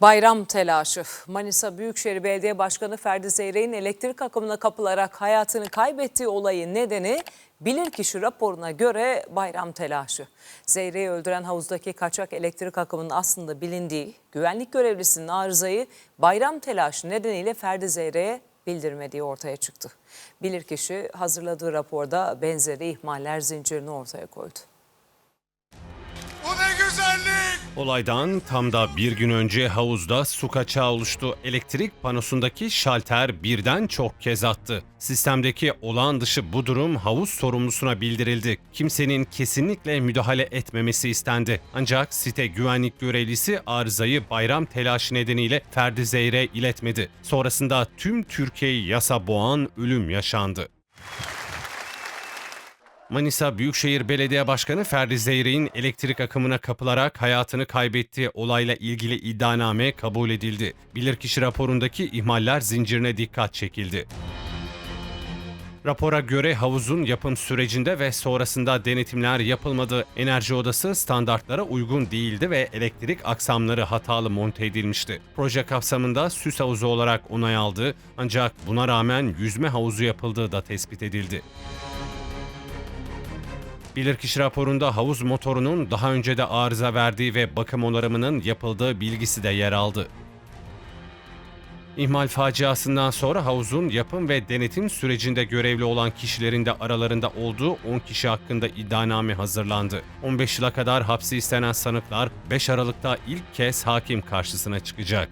Bayram telaşı. Manisa Büyükşehir Belediye Başkanı Ferdi Zeyrek'in elektrik akımına kapılarak hayatını kaybettiği olayın nedeni bilirkişi raporuna göre bayram telaşı. Zeyrek'i öldüren havuzdaki kaçak elektrik akımının aslında bilindiği, güvenlik görevlisinin arızayı bayram telaşı nedeniyle Ferdi Zeyrek'e bildirmediği ortaya çıktı. Bilirkişi hazırladığı raporda benzeri ihmaller zincirini ortaya koydu. Olaydan tam da bir gün önce havuzda su kaçağı oluştu. Elektrik panosundaki şalter birden çok kez attı. Sistemdeki olağan dışı bu durum havuz sorumlusuna bildirildi. Kimsenin kesinlikle müdahale etmemesi istendi. Ancak site güvenlik görevlisi arızayı bayram telaşı nedeniyle Ferdi Zeyre iletmedi. Sonrasında tüm Türkiye'yi yasa boğan ölüm yaşandı. Manisa Büyükşehir Belediye Başkanı Ferdi Zeyrek'in elektrik akımına kapılarak hayatını kaybettiği olayla ilgili iddianame kabul edildi. Bilirkişi raporundaki ihmaller zincirine dikkat çekildi. Rapora göre havuzun yapım sürecinde ve sonrasında denetimler yapılmadı. Enerji odası standartlara uygun değildi ve elektrik aksamları hatalı monte edilmişti. Proje kapsamında süs havuzu olarak onay aldı ancak buna rağmen yüzme havuzu yapıldığı da tespit edildi. Bilirkişi raporunda havuz motorunun daha önce de arıza verdiği ve bakım onarımının yapıldığı bilgisi de yer aldı. İhmal faciasından sonra havuzun yapım ve denetim sürecinde görevli olan kişilerin de aralarında olduğu 10 kişi hakkında iddianame hazırlandı. 15 yıla kadar hapsi istenen sanıklar 5 Aralık'ta ilk kez hakim karşısına çıkacak.